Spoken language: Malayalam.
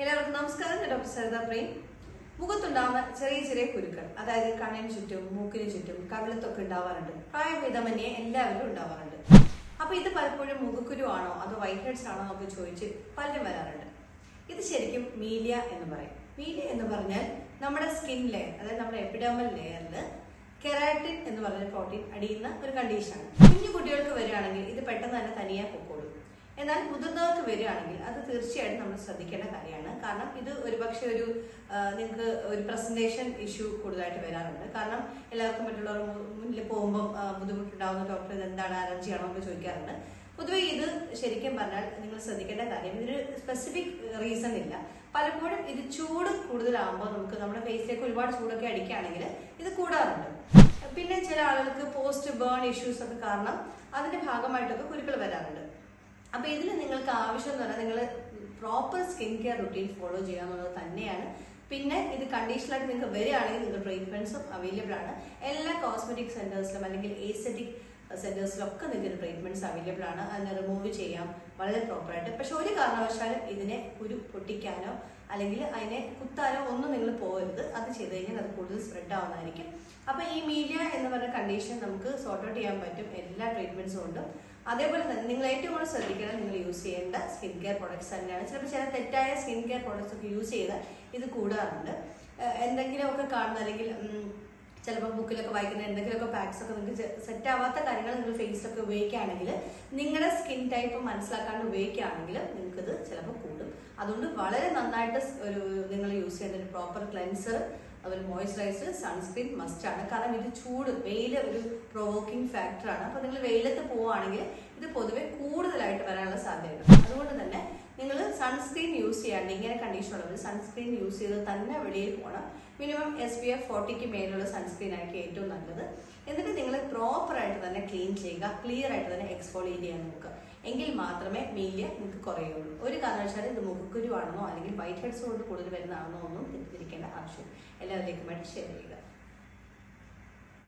എല്ലാവർക്കും നമസ്കാരം. ഞാൻ ഡോക്ടർ സരിത പ്രേം. മുഖത്തുണ്ടാവുന്ന ചെറിയ ചെറിയ കുരുക്കൾ അതായത് കണ്ണിന് ചുറ്റും മൂക്കിന് ചുറ്റും കവിളത്തൊക്കെ ഉണ്ടാവാറുണ്ട്. പ്രായഭേദമന്യേ എല്ലാവരും ഉണ്ടാവാറുണ്ട്. അപ്പൊ ഇത് പലപ്പോഴും മുഖക്കുരു ആണോ അതോ വൈറ്റ് ഹെഡ്സ് ആണോ എന്നൊക്കെ ചോദിച്ച് പലരും വരാറുണ്ട്. ഇത് ശരിക്കും മീലിയ എന്ന് പറയും. മീലിയ എന്ന് പറഞ്ഞാൽ നമ്മുടെ സ്കിൻ ലെയർ അതായത് നമ്മുടെ എപ്പിഡമൽ ലെയറിൽ കെറാറ്റിൻ എന്ന് പറഞ്ഞ പ്രോട്ടീൻ അടിയുന്ന ഒരു കണ്ടീഷനാണ് കുഞ്ഞു കുട്ടികൾക്ക് വരികയാണെങ്കിൽ ഇത് പെട്ടെന്ന് തന്നെ തനിയെ പൊക്കോളും. എന്നാൽ മുതിർന്നവർക്ക് വരികയാണെങ്കിൽ അത് തീർച്ചയായിട്ടും നമ്മൾ ശ്രദ്ധിക്കേണ്ട കാര്യമാണ്. കാരണം ഇത് ഒരുപക്ഷെ ഒരു നിങ്ങൾക്ക് ഒരു പ്രസന്റേഷൻ ഇഷ്യൂ കൂടുതലായിട്ട് വരാറുണ്ട്. കാരണം എല്ലാവർക്കും മറ്റുള്ളവർ മുന്നിൽ പോകുമ്പോൾ ബുദ്ധിമുട്ടുണ്ടാവുന്ന ഡോക്ടർ ഇത് എന്താണ് അലർജി ആണോ? എന്ന് ചോദിക്കാറുണ്ട്. പൊതുവെ ഇത് ശരിക്കും പറഞ്ഞാൽ നിങ്ങൾ ശ്രദ്ധിക്കേണ്ട കാര്യം ഇതിന് സ്പെസിഫിക് റീസൺ ഇല്ല. പലപ്പോഴും ഇത് ചൂട് കൂടുതലാകുമ്പോൾ നമുക്ക് നമ്മുടെ ഫേസിലേക്ക് ഒരുപാട് ചൂടൊക്കെ അടിക്കുകയാണെങ്കിൽ ഇത് കൂടാറുണ്ട്. പിന്നെ ചില ആളുകൾക്ക് പോസ്റ്റ് ബേൺ ഇഷ്യൂസ് ഒക്കെ കാരണം അതിന്റെ ഭാഗമായിട്ടൊക്കെ കുരുക്കൾ വരാറുണ്ട്. അപ്പൊ ഇതിൽ നിങ്ങൾക്ക് ആവശ്യം എന്ന് പറഞ്ഞാൽ നിങ്ങൾ proper skin care routine follow ചെയ്യാന്നുള്ളത് തന്നെയാണ്. പിന്നെ ഇത് കണ്ടീഷണലായിട്ട് നിങ്ങൾക്ക് വരികയാണെങ്കിൽ നിങ്ങൾക്ക് ട്രീറ്റ്മെന്റ്സും അവൈലബിൾ ആണ്. എല്ലാ കോസ്മെറ്റിക് സെന്റേഴ്സിലും അല്ലെങ്കിൽ ഏസ്തറ്റിക് സെന്റേഴ്സിലൊക്കെ നിങ്ങൾക്ക് ട്രീറ്റ്മെന്റ്സ് അവൈലബിൾ ആണ്. അതിനെ റിമൂവ് ചെയ്യാം. വളരെ പ്രോപ്പറായിട്ട് പക്ഷെ ഒരു കാരണവശാലും ഇതിനെ ഒരു പൊട്ടിക്കാനോ അല്ലെങ്കിൽ അതിനെ കുത്താനോ ഒന്നും നിങ്ങൾ പോകരുത്. അത് ചെയ്ത് കഴിഞ്ഞാൽ അത് കൂടുതൽ സ്പ്രെഡ് ആവുന്നതായിരിക്കും. അപ്പോൾ ഈ മീഡിയ എന്ന് പറഞ്ഞ കണ്ടീഷൻ നമുക്ക് സോർട്ട് ഔട്ട് ചെയ്യാൻ പറ്റും എല്ലാ ട്രീറ്റ്മെന്റ്സും ഉണ്ട് അതേപോലെ തന്നെ നിങ്ങൾ ഏറ്റവും കൂടുതൽ ശ്രദ്ധിക്കണം നിങ്ങൾ യൂസ് ചെയ്യേണ്ട സ്കിൻ കെയർ പ്രോഡക്ട്സ് തന്നെയാണ്. ചിലപ്പോൾ ചില തെറ്റായ സ്കിൻ കെയർ പ്രോഡക്ട്സ് ഒക്കെ യൂസ് ചെയ്താൽ ഇത് കൂടാറുണ്ട്. എന്തെങ്കിലുമൊക്കെ കാണുന്ന അല്ലെങ്കിൽ ചിലപ്പോൾ ബുക്കിലൊക്കെ വായിക്കുന്ന എന്തെങ്കിലുമൊക്കെ പാക്സ് ഒക്കെ നിങ്ങൾക്ക് സെറ്റ് ആവാത്ത കാര്യങ്ങൾ നിങ്ങൾ ഫേസ് ഒക്കെ ഉപയോഗിക്കുകയാണെങ്കിൽ നിങ്ങളുടെ സ്കിൻ ടൈപ്പ് മനസ്സിലാക്കാണ്ട് ഉപയോഗിക്കുകയാണെങ്കിൽ നിങ്ങൾക്കിത് ചിലപ്പോൾ കൂടും. അതുകൊണ്ട് വളരെ നന്നായിട്ട് ഒരു നിങ്ങൾ യൂസ് ചെയ്യുന്ന ഒരു പ്രോപ്പർ ക്ലെൻസർ അതുപോലെ മോയ്സ്ചറൈസർ സൺസ്ക്രീൻ മസ്റ്റ് ആണ്. കാരണം ഇത് ചൂട് വെയിൽ ഒരു പ്രൊവോക്കിംഗ് ഫാക്ടറാണ് അപ്പോൾ നിങ്ങൾ വെയിലത്ത് പോവുകയാണെങ്കിൽ ഇത് പൊതുവെ കൂടുതലായിട്ട് വരാനുള്ള സാധ്യതയുണ്ട്. അതുകൊണ്ട് തന്നെ നിങ്ങൾ സൺസ്ക്രീൻ യൂസ് ചെയ്യാണ്ട് ഇങ്ങനെ കണ്ടീഷൻ ഉള്ളവർ സൺസ്ക്രീൻ യൂസ് ചെയ്ത് തന്നെ വെളിയിൽ പോകണം. മിനിമം എസ് പി എഫ് ഫോർട്ടിക്ക് മേലുള്ള സൺസ്ക്രീൻ ആയിരിക്കും ഏറ്റവും നല്ലത്. എന്നിട്ട് നിങ്ങൾ പ്രോപ്പർ ആയിട്ട് തന്നെ ക്ലീൻ ചെയ്യുക ക്ലിയർ ആയിട്ട് തന്നെ എക്സ്ഫോളിയേറ്റ് ചെയ്യാൻ നോക്കുക. എങ്കിൽ മാത്രമേ മീലിയ നിങ്ങൾക്ക് കുറയുള്ളൂ. ഒരു കാരണവശാലും ഇത് മുഖക്കുരു ആണെന്നോ അല്ലെങ്കിൽ വൈറ്റ് ഹെഡ്സ് കൊണ്ട് കൂടുതൽ വരുന്നതാണെന്നോ ഒന്നും തെറ്റിദ്ധരിക്കേണ്ട ആവശ്യം എല്ലാവരിലേക്കുമായിട്ട് ഷെയർ ചെയ്യുക.